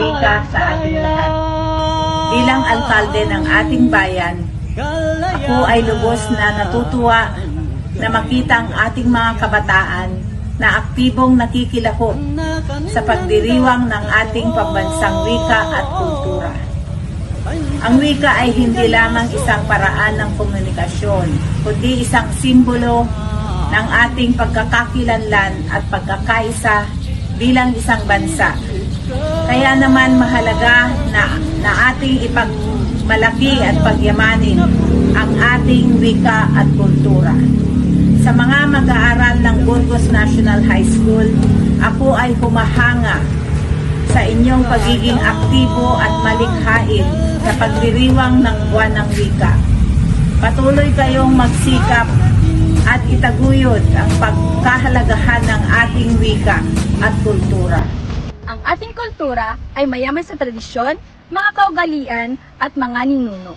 wika sa ating lahat. Bilang alkalde ng ating bayan, ako ay lubos na natutuwa na makita ang ating mga kabataan na aktibong nakikilahok sa pagdiriwang ng ating pambansang wika at kultura. Ang wika ay hindi lamang isang paraan ng komunikasyon, kundi isang simbolo ng ating pagkakakilanlan at pagkakaisa bilang isang bansa. Kaya naman mahalaga na, na ating ipagmalaki at pagyamanin ang ating wika at kultura. Sa mga mag-aaral ng Burgos National High School, ako ay humahanga sa inyong pagiging aktibo at malikhain sa pagdiriwang ng buwan ng wika. Patuloy kayong magsikap at itaguyod ang pagkahalagahan ng ating wika at kultura. Ang ating kultura ay mayaman sa tradisyon, mga kaugalian at mga ninuno.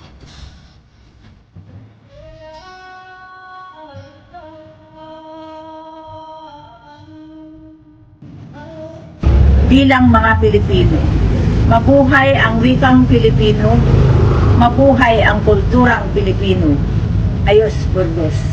bilang mga Pilipino. Mabuhay ang wikang Pilipino, mabuhay ang kulturang Pilipino. Ayos, Burgos.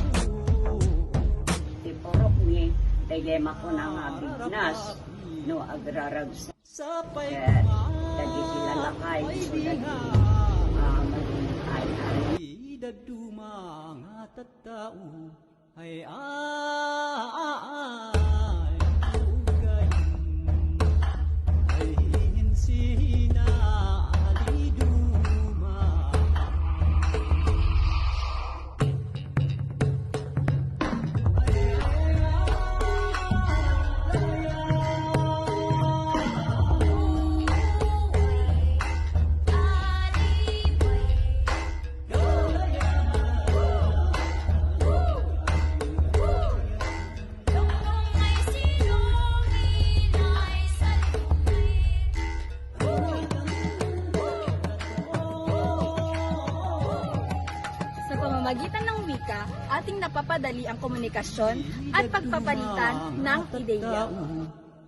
Dayema ko na nga bignas no agrarag sa kaya dagi sila lakay so dagi ah, malinay ay Idaduma nga tattao ay ay pamamagitan ng wika, ating napapadali ang komunikasyon at pagpapalitan ng ideya.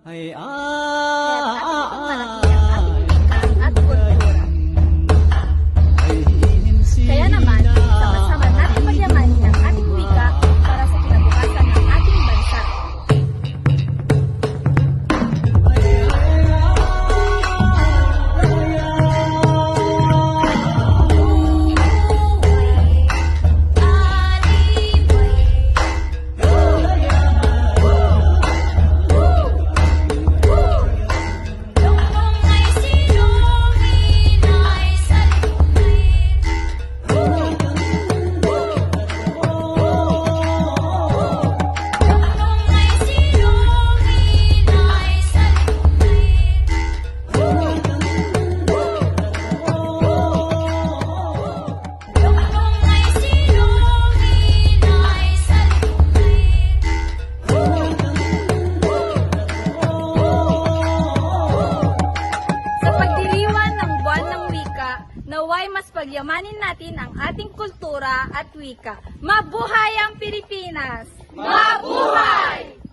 ay Kaya dapat ay ipagmalaki ang naway mas pagyamanin natin ang ating kultura at wika. Mabuhay ang Pilipinas! Mabuhay!